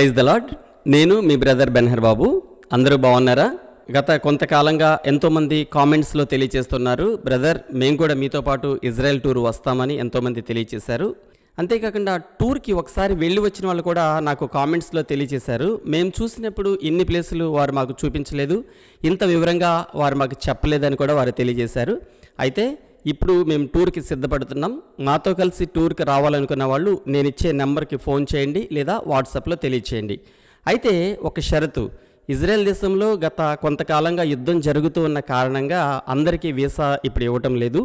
Praise the lord నేను మీ brother Benhur బాబు. అందరూ బాగున్నారా? గత కొంతకాలంగా ఎంతోమంది కామెంట్స్లో తెలియజేస్తున్నారు బ్రదర్ మేము కూడా మీతో పాటు ఇజ్రాయెల్ టూర్ వస్తామని ఎంతోమంది తెలియజేశారు అంతేకాకుండా టూర్కి ఒకసారి వెళ్ళి వచ్చిన వాళ్ళు కూడా నాకు కామెంట్స్లో తెలియజేశారు మేము చూసినప్పుడు ఇన్ని ప్లేసులు వారు మాకు చూపించలేదు. ఇంత వివరంగా వారు మాకు చెప్పలేదని కూడా వారు తెలియజేశారు. అయితే ఇప్పుడు మేము టూర్కి సిద్ధపడుతున్నాం. మాతో కలిసి టూర్కి రావాలనుకున్న వాళ్ళు నేను ఇచ్చే నెంబర్కి ఫోన్ చేయండి లేదా వాట్సాప్లో తెలియచేయండి. అయితే ఒక షరతు. ఇజ్రాయెల్ దేశంలో గత కొంతకాలంగా యుద్ధం జరుగుతూ ఉన్న కారణంగా అందరికీ వీసా ఇప్పుడు ఇవ్వటం లేదు.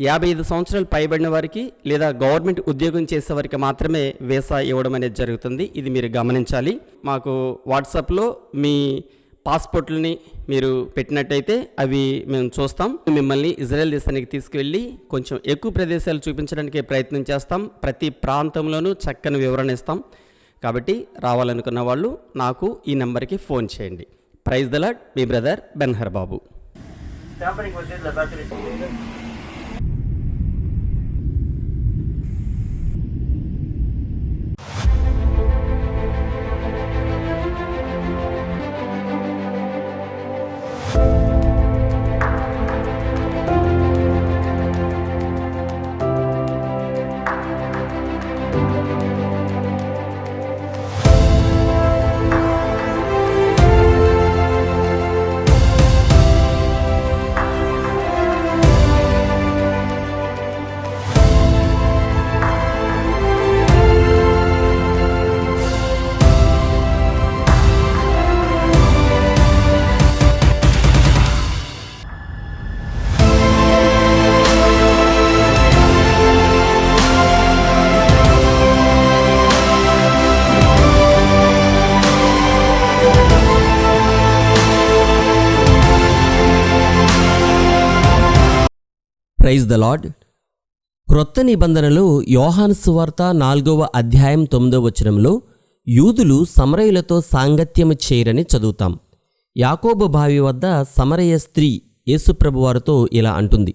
యాభై ఐదు సంవత్సరాలు పైబడిన వారికి లేదా గవర్నమెంట్ ఉద్యోగం చేసే వారికి మాత్రమే వీసా ఇవ్వడం అనేది జరుగుతుంది. ఇది మీరు గమనించాలి. మాకు వాట్సాప్లో మీ పాస్పోర్ట్లని మీరు పెట్టినట్టయితే అవి మేము చూస్తాం. మిమ్మల్ని ఇజ్రాయెల్ దేశానికి తీసుకువెళ్ళి కొంచెం ఎక్కువ ప్రదేశాలు చూపించడానికి ప్రయత్నం చేస్తాం. ప్రతి ప్రాంతంలోనూ చక్కని వివరణ ఇస్తాం. కాబట్టి రావాలనుకున్న వాళ్ళు నాకు ఈ నెంబర్కి ఫోన్ చేయండి. Praise the lord me brother Benhur Babu praise the lord క్రొత్త నిబంధనలో యోహాను సువార్త నాలుగవ అధ్యాయం తొమ్మిదవ వచనంలో యూదులు సమరయులతో సాంగత్యము చేయరని చదువుతాం. యాకోబు బావి వద్ద సమరయ స్త్రీ యేసుప్రభు వారితో ఇలా అంటుంది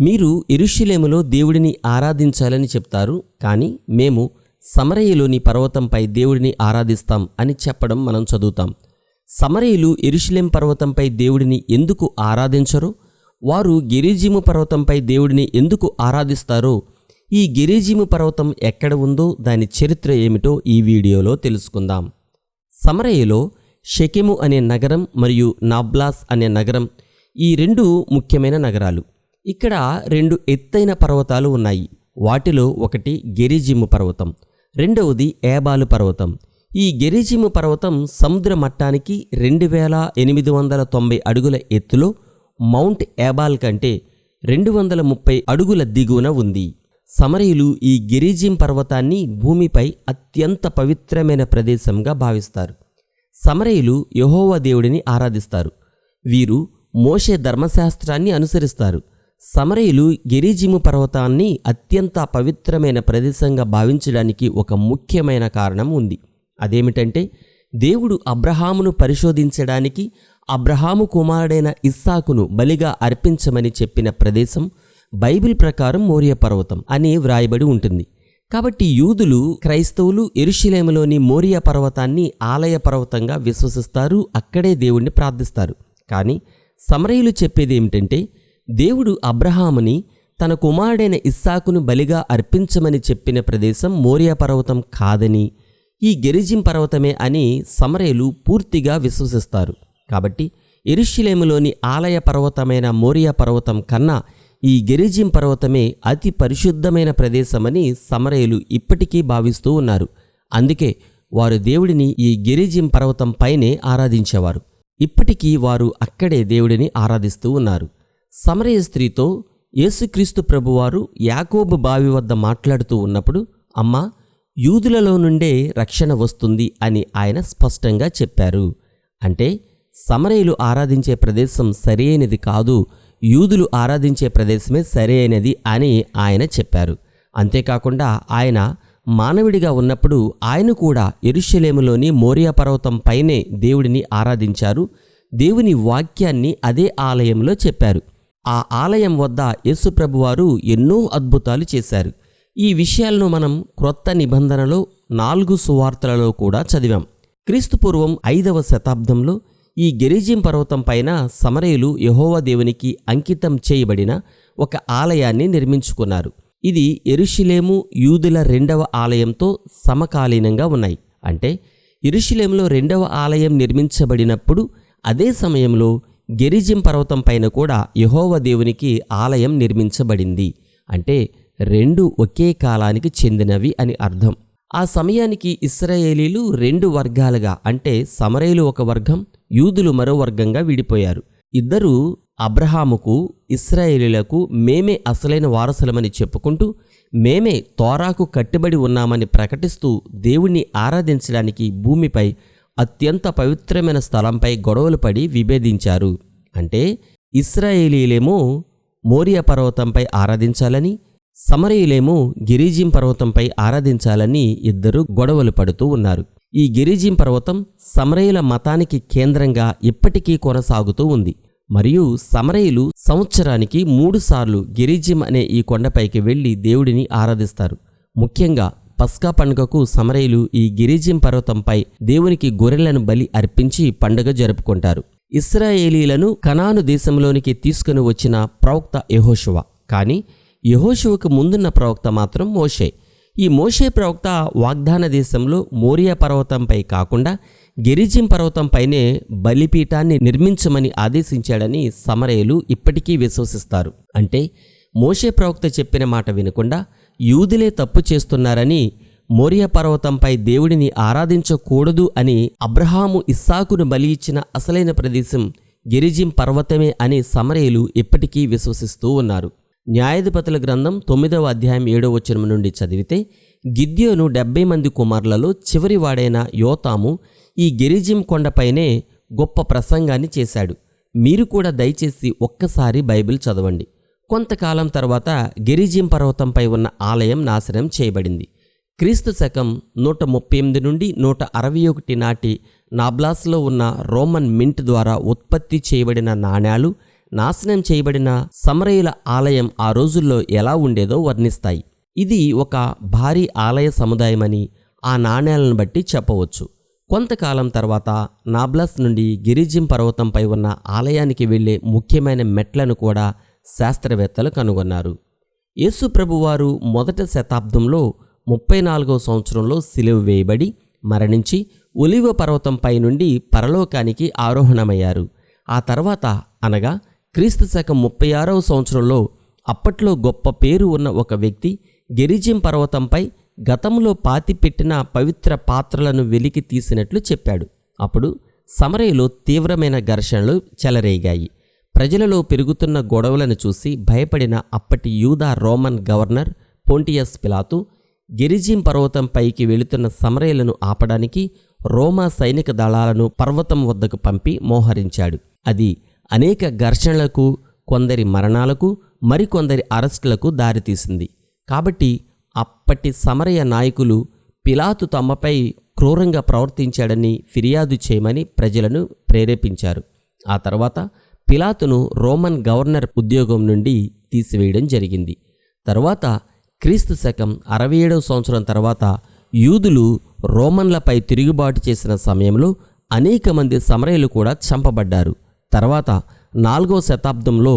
మీరు ఇరుషులేములో దేవుడిని ఆరాధించాలని చెప్తారు కానీ మేము సమరయలోని పర్వతంపై దేవుడిని ఆరాధిస్తాం అని చెప్పడం మనం చదువుతాం. సమరయులు ఎరుషులేం పర్వతంపై దేవుడిని ఎందుకు ఆరాధించరో? వారు గిరిజీము పర్వతంపై దేవుడిని ఎందుకు ఆరాధిస్తారో ఈ గిరిజీము పర్వతం ఎక్కడ ఉందో దాని చరిత్ర ఏమిటో ఈ వీడియోలో తెలుసుకుందాం. సమరయలో షెకెము అనే నగరం మరియు నాబ్లాస్ అనే నగరం ఈ రెండు ముఖ్యమైన నగరాలు. ఇక్కడ రెండు ఎత్తైన పర్వతాలు ఉన్నాయి. వాటిలో ఒకటి గెరిజిము పర్వతం రెండవది ఏబాలు పర్వతం. ఈ గెరిజిము పర్వతం సముద్ర మట్టానికి రెండు వేల ఎనిమిది వందల తొంభై అడుగుల ఎత్తులో మౌంట్ ఏబాల్ కంటే రెండు వందల ముప్పై అడుగుల దిగువన ఉంది. సమరయులు ఈ గిరిజిం పర్వతాన్ని భూమిపై అత్యంత పవిత్రమైన ప్రదేశంగా భావిస్తారు. సమరయులు యహోవా దేవుడిని ఆరాధిస్తారు. వీరు మోషే ధర్మశాస్త్రాన్ని అనుసరిస్తారు. సమరయులు గిరిజిము పర్వతాన్ని అత్యంత పవిత్రమైన ప్రదేశంగా భావించడానికి ఒక ముఖ్యమైన కారణం ఉంది. అదేమిటంటే దేవుడు అబ్రహామును పరిశోధించడానికి అబ్రహాము కుమారుడైన ఇస్సాకును బలిగా అర్పించమని చెప్పిన ప్రదేశం బైబిల్ ప్రకారం మోరియ పర్వతం అని వ్రాయబడి ఉంటుంది. కాబట్టి యూదులు క్రైస్తవులు ఎరుషిలేములోని మోరియా పర్వతాన్ని ఆలయ పర్వతంగా విశ్వసిస్తారు అక్కడే దేవుణ్ణి ప్రార్థిస్తారు. కానీ సమరయులు చెప్పేది ఏమిటంటే దేవుడు అబ్రహాముని తన కుమారుడైన ఇస్సాకును బలిగా అర్పించమని చెప్పిన ప్రదేశం మోరియా పర్వతం కాదని ఈ గెరిజిం పర్వతమే అని సమరయులు పూర్తిగా విశ్వసిస్తారు. కాబట్టి ఎరుషులేములోని ఆలయ పర్వతమైన మోరియా పర్వతం కన్నా ఈ గెరిజిం పర్వతమే అతి పరిశుద్ధమైన ప్రదేశమని సమరయులు ఇప్పటికీ భావిస్తూ ఉన్నారు. అందుకే వారు దేవుడిని ఈ గిరిజిం పర్వతం పైనే ఆరాధించేవారు. ఇప్పటికీ వారు అక్కడే దేవుడిని ఆరాధిస్తూ ఉన్నారు. సమరయ స్త్రీతో యేసుక్రీస్తు ప్రభువారు యాకోబు బావి వద్ద మాట్లాడుతూ ఉన్నప్పుడు అమ్మా యూదులలో నుండే రక్షణ వస్తుంది అని ఆయన స్పష్టంగా చెప్పారు. అంటే సమరయులు ఆరాధించే ప్రదేశం సరైనది కాదు యూదులు ఆరాధించే ప్రదేశమే సరైనది అని ఆయన చెప్పారు. అంతేకాకుండా ఆయన మానవుడిగా ఉన్నప్పుడు ఆయన కూడా ఎరుషలేములోని మోరియా పర్వతం పైనే దేవుడిని ఆరాధించారు. దేవుని వాక్యాన్ని అదే ఆలయంలో చెప్పారు. ఆ ఆలయం వద్ద యేసుప్రభువారు ఎన్నో అద్భుతాలు చేశారు. ఈ విషయాలను మనం క్రొత్త నిబంధనలో నాలుగు సువార్తలలో కూడా చదివాం. క్రీస్తుపూర్వం ఐదవ శతాబ్దంలో ఈ గెరిజీం పర్వతం పైన సమరయులు యహోవా దేవునికి అంకితం చేయబడిన ఒక ఆలయాన్ని నిర్మించుకున్నారు. ఇది ఎరుషిలేము యూదుల రెండవ ఆలయంతో సమకాలీనంగా ఉన్నాయి. అంటే ఇరుషిలేంలో రెండవ ఆలయం నిర్మించబడినప్పుడు అదే సమయంలో గెరిజిం పర్వతం పైన కూడా యహోవ దేవునికి ఆలయం నిర్మించబడింది. అంటే రెండు ఒకే కాలానికి చెందినవి అని అర్థం. ఆ సమయానికి ఇస్రాయేలీలు రెండు వర్గాలుగా అంటే సమరయులు ఒక వర్గం యూదులు మరో వర్గంగా విడిపోయారు. ఇద్దరూ అబ్రహాముకు ఇస్రాయేలీలకు మేమే అసలైన వారసులమని చెప్పుకుంటూ మేమే తోరాకు కట్టుబడి ఉన్నామని ప్రకటిస్తూ దేవుణ్ణి ఆరాధించడానికి భూమిపై అత్యంత పవిత్రమైన స్థలంపై గొడవలు పడి విభేదించారు. అంటే ఇస్రాయేలీలేమో మోరియా పర్వతంపై ఆరాధించాలని సమరయులేమో గిరిజీం పర్వతంపై ఆరాధించాలని ఇద్దరు గొడవలు పడుతూ ఉన్నారు. ఈ గిరిజీం పర్వతం సమరయుల మతానికి కేంద్రంగా ఇప్పటికీ కొనసాగుతూ ఉంది. మరియు సమరయులు సంవత్సరానికి మూడుసార్లు గిరిజీం అనే ఈ కొండపైకి వెళ్ళి దేవుడిని ఆరాధిస్తారు. ముఖ్యంగా పస్కా పండుగకు సమరయులు ఈ గిరిజీం పర్వతంపై దేవునికి గొర్రెలను బలి అర్పించి పండుగ జరుపుకుంటారు. ఇస్రాయేలీలను కనాను దేశంలోనికి తీసుకుని వచ్చిన ప్రవక్త యహోషువ. కానీ యెహోషువకు ముందున్న ప్రవక్త మాత్రం మోషే. ఈ మోషే ప్రవక్త వాగ్దాన దేశంలో మోరియా పర్వతంపై కాకుండా గెరిజిం పర్వతంపైనే బలిపీఠాన్ని నిర్మించమని ఆదేశించాడని సమరయులు ఇప్పటికీ విశ్వసిస్తారు. అంటే మోషే ప్రవక్త చెప్పిన మాట వినకుండా యూదులే తప్పు చేస్తున్నారని మోరియా పర్వతంపై దేవుడిని ఆరాధించకూడదు అని అబ్రహాము ఇస్సాకును బలి ఇచ్చిన అసలైన ప్రదేశం గిరిజిం పర్వతమే అని సమరయులు ఇప్పటికీ విశ్వసిస్తూ ఉన్నారు. న్యాయాధిపతుల గ్రంథం తొమ్మిదవ అధ్యాయం ఏడవ వచనం నుండి చదివితే గిద్యోను డెబ్బై మంది కుమారులలో చివరివాడైన యోతాము ఈ గిరిజిం కొండపైనే గొప్ప ప్రసంగాన్ని చేశాడు. మీరు కూడా దయచేసి ఒక్కసారి బైబిల్ చదవండి. కొంతకాలం తర్వాత గిరిజిం పర్వతంపై ఉన్న ఆలయం నాశనం చేయబడింది. క్రీస్తు శకం నూట ముప్పై ఎనిమిది నుండి నూట అరవై ఒకటి నాటి నాబ్లాస్లో ఉన్న రోమన్ మింట్ ద్వారా ఉత్పత్తి చేయబడిన నాణ్యాలు నాశనం చేయబడిన సమరయుల ఆలయం ఆ రోజుల్లో ఎలా ఉండేదో వర్ణిస్తాయి. ఇది ఒక భారీ ఆలయ సముదాయమని ఆ నాణ్యాలను బట్టి చెప్పవచ్చు. కొంతకాలం తర్వాత నాబ్లస్ నుండి గిరిజిం పర్వతంపై ఉన్న ఆలయానికి వెళ్ళే ముఖ్యమైన మెట్లను కూడా శాస్త్రవేత్తలు కనుగొన్నారు. యేసుప్రభువారు మొదట శతాబ్దంలో ముప్పై నాలుగో సంవత్సరంలో సిలువ వేయబడి మరణించి ఒలివ పర్వతంపై నుండి పరలోకానికి ఆరోహణమయ్యారు. ఆ తర్వాత అనగా క్రీస్తు శకం ముప్పై ఆరవ సంవత్సరంలో అప్పట్లో గొప్ప పేరు ఉన్న ఒక వ్యక్తి గెరిజిం పర్వతంపై గతంలో పాతిపెట్టిన పవిత్ర పాత్రలను వెలికి తీసినట్లు చెప్పాడు. అప్పుడు సమరయులో తీవ్రమైన ఘర్షణలు చెలరేగాయి. ప్రజలలో పెరుగుతున్న గొడవలను చూసి భయపడిన అప్పటి యూదా రోమన్ గవర్నర్ పొంటియస్ పిలాతు గెరిజిం పర్వతం పైకి వెళుతున్న సమరయులను ఆపడానికి రోమా సైనిక దళాలను పర్వతం వద్దకు పంపి మోహరించాడు. అది అనేక ఘర్షణలకు కొందరి మరణాలకు మరికొందరి అరెస్టులకు దారితీసింది. కాబట్టి అప్పటి సమరయ నాయకులు పిలాతు తమపై క్రూరంగా ప్రవర్తించాడని ఫిర్యాదు చేయమని ప్రజలను ప్రేరేపించారు. ఆ తర్వాత పిలాతును రోమన్ గవర్నర్ ఉద్యోగం నుండి తీసివేయడం జరిగింది. తర్వాత క్రీస్తు శకం అరవై ఏడవ సంవత్సరం తర్వాత యూదులు రోమన్లపై తిరుగుబాటు చేసిన సమయంలో అనేక మంది సమరయులు కూడా చంపబడ్డారు. తర్వాత నాలుగో శతాబ్దంలో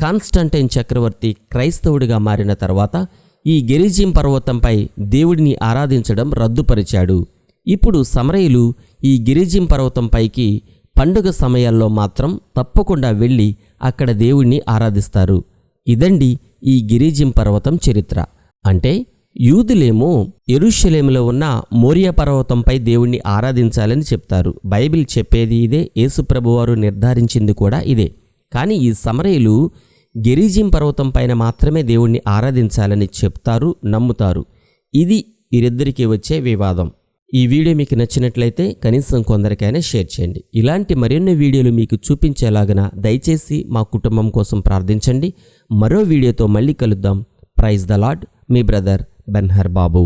కాన్స్టంటైన్ చక్రవర్తి క్రైస్తవుడిగా మారిన తర్వాత ఈ గెరిజీం పర్వతంపై దేవుడిని ఆరాధించడం రద్దుపరిచాడు. ఇప్పుడు సమరయులు ఈ గిరిజిం పర్వతంపైకి పండుగ సమయాల్లో మాత్రం తప్పకుండా వెళ్ళి అక్కడ దేవుణ్ణి ఆరాధిస్తారు. ఇదండి ఈ గిరిజిం పర్వతం చరిత్ర. అంటే యూదులేమో ఎరుషలేములో ఉన్న మోరియా పర్వతంపై దేవుణ్ణి ఆరాధించాలని చెప్తారు. బైబిల్ చెప్పేది ఇదే యేసుప్రభువారు నిర్ధారించింది కూడా ఇదే. కానీ ఈ సమరయులు గెరిజిం పర్వతం పైన మాత్రమే దేవుణ్ణి ఆరాధించాలని చెప్తారు నమ్ముతారు. ఇది వీరిద్దరికీ వచ్చే వివాదం. ఈ వీడియో మీకు నచ్చినట్లయితే కనీసం కొందరికైనా షేర్ చేయండి. ఇలాంటి మరిన్ని వీడియోలు మీకు చూపించేలాగన దయచేసి మా కుటుంబం కోసం ప్రార్థించండి. మరో వీడియోతో మళ్ళీ కలుద్దాం. ప్రైజ్ ద లాడ్ మీ బ్రదర్ బెన్హర్ బాబు